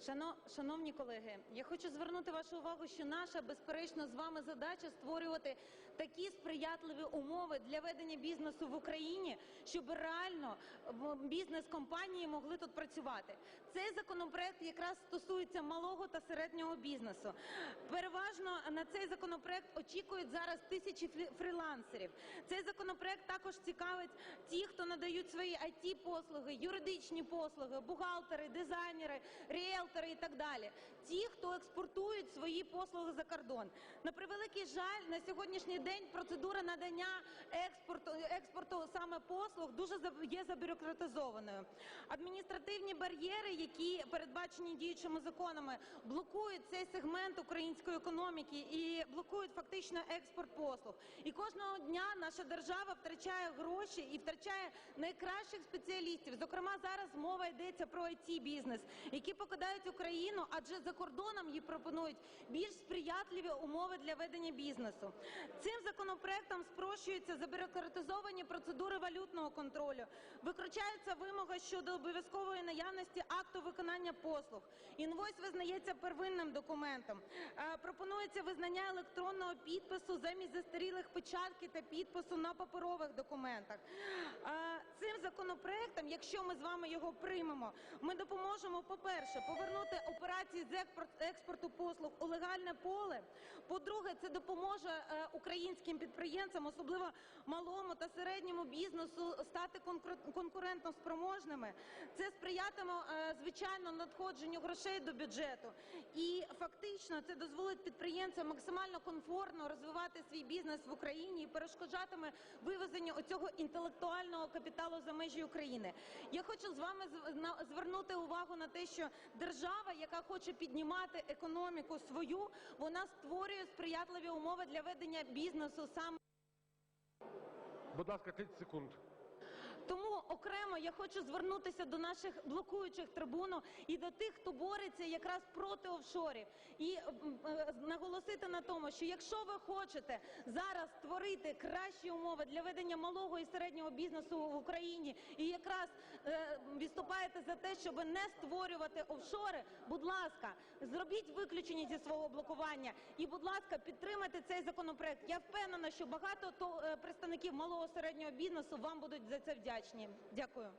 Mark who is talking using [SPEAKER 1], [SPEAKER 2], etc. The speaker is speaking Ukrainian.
[SPEAKER 1] Шано- Шановні колеги, я хочу звернути вашу увагу, що наша безперечно з вами задача створювати такі сприятливі умови для ведення бізнесу в Україні, щоб реально бізнес-компанії могли тут працювати. Цей законопроект якраз стосується малого та середнього бізнесу. Переважно на цей законопроект очікують зараз тисячі фрілансерів. Цей законопроект також цікавить ті, хто надають свої it послуги, юридичні послуги, бухгалтери, дизайнери, ріелтори і так далі. Ті, хто експортують свої послуги за кордон. На превеликий жаль, на сьогоднішній день процедура надання експорту, саме послуг дуже є забюрократизованою. Адміністративні бар'єри, які передбачені діючими законами, блокують цей сегмент української економіки і блокують фактично експорт послуг. І кожного дня наша держава втрачає гроші і втрачає найкращих спеціалістів. Зокрема, зараз мова йдеться про it бізнес, які покидають Україну, адже за кордоном їй пропонують більш сприятливі умови для ведення бізнесу. Цим законопроектом спрощуються забюрократизовані процедури валютного контролю, виключається вимога щодо обов'язкової наявності акту виконання послуг. Інвойс визнається первинним документом. Е, Пропонується визнання електронного підпису замість застарілих печатки та підпису на паперових документах. Е, Цим законопроектом, якщо ми з вами його приймемо, ми допоможемо, по-перше, повернути операції з експорт- експорту послуг у легальне поле. По-друге, це допоможе е, українським підприємцям, особливо малому та середньому бізнесу, стати конкур- конкурентоспроможними. Це сприятиме, е, звичайно, надходженню грошей до бюджету. І фактично це дозволить підприємцям максимально комфортно розвивати свій бізнес в Україні і перешкоджатиме вивезенню оцього інтелектуального капіталу за межі України. Я хочу з вами звернути увагу на те, що держава, яка хоче піднімати економіку свою, вона створює сприятливі умови для ведення бізнесу саме.
[SPEAKER 2] Будь ласка, 30 секунд.
[SPEAKER 1] Тому окремо я хочу звернутися до наших блокуючих трибуну і до тих, хто бореться якраз проти офшорів, і е, наголосити на тому, що якщо ви хочете зараз створити кращі умови для ведення малого і середнього бізнесу в Україні, і якраз е, виступаєте за те, щоб не створювати офшори, будь ласка, зробіть виключення зі свого блокування і, будь ласка, підтримайте цей законопроект. Я впевнена, що багато то е, представників малого середнього бізнесу вам будуть за це вдячні. Дякую.